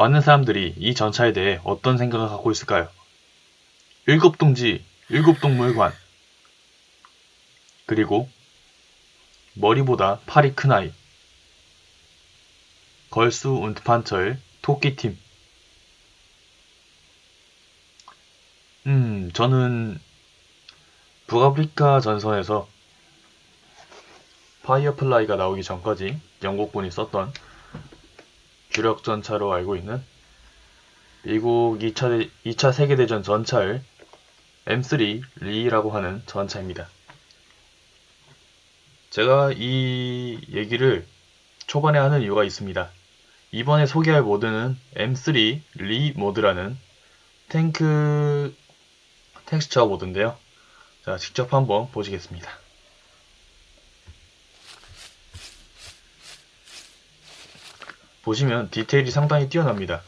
많은 사람들이 이 전차에 대해 어떤 생각을 갖고 있을까요? 일곱 동지, 일곱 동물관. 그리고 머리보다 팔이 큰 아이. 걸스 운트 판처의 토끼팀. 음, 저는 북아프리카 전선에서 파이어플라이가 나오기 전까지 영국군이 썼던 주력 전차로 알고 있는 미국 2차, 2차 세계대전 전차를 M3 리라고 하는 전차입니다. 제가 이 얘기를 초반에 하는 이유가 있습니다. 이번에 소개할 모드는 M3 리 모드라는 탱크 텍스처 모드인데요. 자, 직접 한번 보시겠습니다. 보시면 디테일이 상당히 뛰어납니다.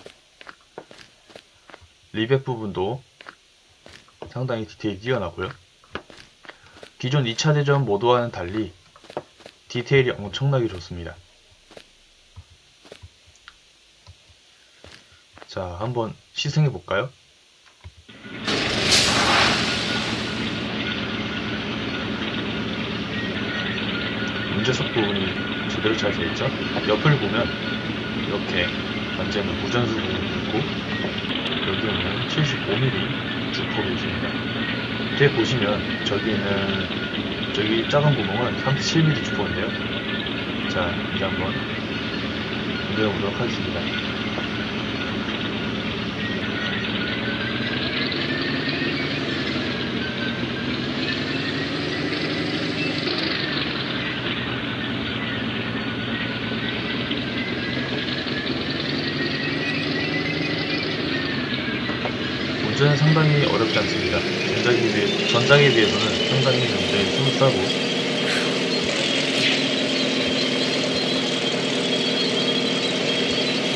리벳 부분도 상당히 디테일이 뛰어나고요. 기존 2차 대전 모드와는 달리 디테일이 엄청나게 좋습니다. 자, 한번 시승해 볼까요? 운전석 부분이 제대로 잘 되어 있죠? 옆을 보면 이렇게 완전히 무전수 부분이 있고 여기에는 75mm 주폭이 있습니다. 뒤에 보시면 저기 있는 저기 작은 구멍은 37mm 주폭인데요. 자 이제 한번 운전해 보도록 하겠습니다. 운전은 상당히 어렵지 않습니다. 전작에, 비해, 전작에 비해서는 상당히 스무스하고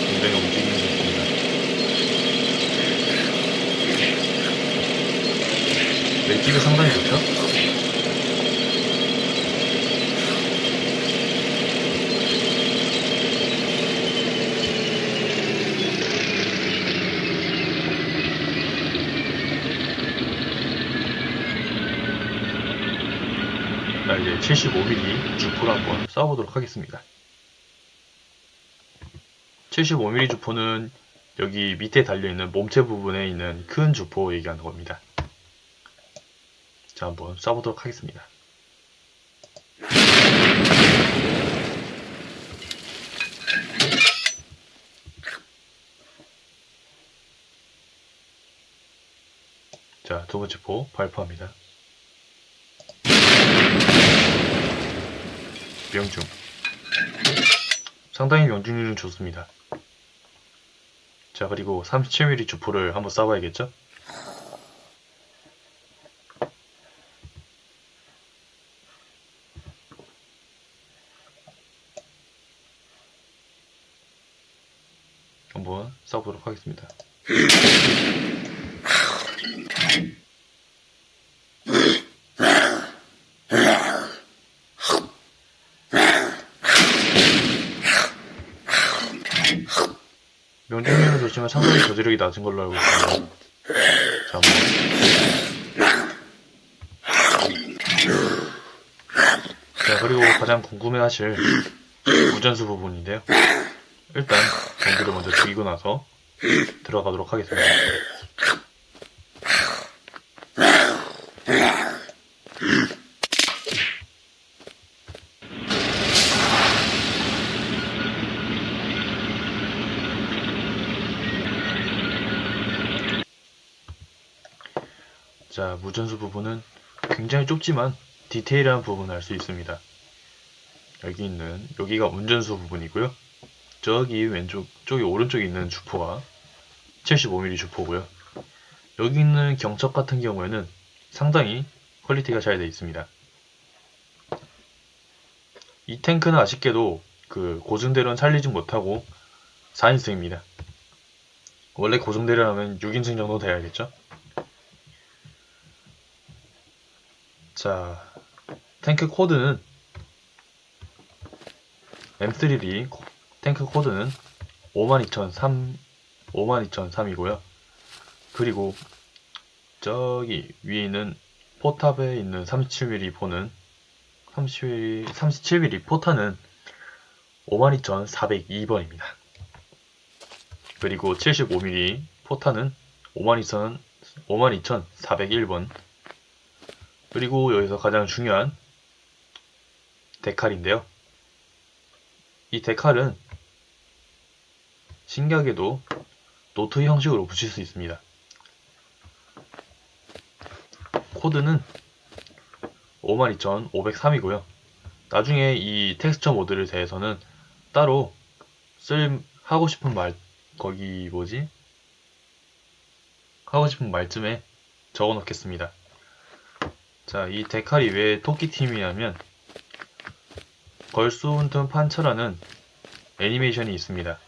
굉장히 움직임이 좋습니다. 맷집이 상당히 좋죠? 자, 이제 75mm 주포를 한번 쏴보도록 하겠습니다. 75mm 주포는 여기 밑에 달려있는 몸체 부분에 있는 큰 주포 얘기하는 겁니다. 자, 한번 쏴보도록 하겠습니다. 자, 두 번째 포 발포합니다. 명중. 상당히 명중률은 좋습니다. 자, 그리고 37mm 주포를 한번 쏴봐야겠죠? 한번 쏴보도록 하겠습니다. 명중률은 좋지만 상당히 저지력이 낮은 걸로 알고 있습니다. 자, 한번. 자, 그리고 가장 궁금해하실 무전수 부분인데요. 일단 전기를 먼저 죽이고 나서 들어가도록 하겠습니다. 자, 무전수 부분은 굉장히 좁지만 디테일한 부분을 알 수 있습니다. 여기 있는 여기가 운전수 부분이고요. 저기 왼쪽, 저기 오른쪽에 있는 주포가 75mm 주포고요. 여기 있는 경첩 같은 경우에는 상당히 퀄리티가 잘 되어 있습니다. 이 탱크는 아쉽게도 그 고증대로는 살리지 못하고 4인승입니다. 원래 고증대로라면 6인승 정도 돼야겠죠? 자, 탱크 코드는 M3D 탱크 코드는 52,003 52,003이고요. 그리고 저기 위에 있는 포탑에 있는 37mm 포는 30mm, 37mm 포탄은 52,402번입니다. 그리고 75mm 포탄은 52,000 52,401번. 그리고 여기서 가장 중요한 데칼인데요. 이 데칼은 신기하게도 노트 형식으로 붙일 수 있습니다. 코드는 52,503이고요. 나중에 이 텍스처 모드를 대해서는 따로 쓸 하고 싶은 말 거기 뭐지? 하고 싶은 말쯤에 적어 놓겠습니다. 자, 이 데칼이 왜 토끼팀이냐면 걸스운튼 판처라는 애니메이션이 있습니다.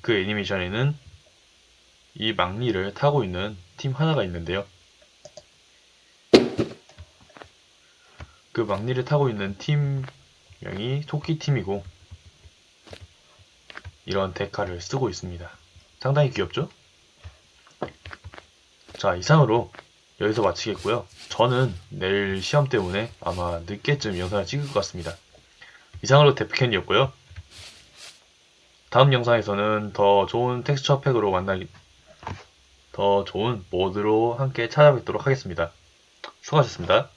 그 애니메이션에는 이 막리를 타고 있는 팀 하나가 있는데요. 그 막리를 타고 있는 팀명이 토끼팀이고 이런 데칼을 쓰고 있습니다. 상당히 귀엽죠? 자, 이상으로 여기서 마치겠고요. 저는 내일 시험 때문에 아마 늦게쯤 영상을 찍을 것 같습니다. 이상으로 데프캔이었고요. 다음 영상에서는 더 좋은 텍스처 팩으로 만나기, 더 좋은 모드로 함께 찾아뵙도록 하겠습니다. 수고하셨습니다.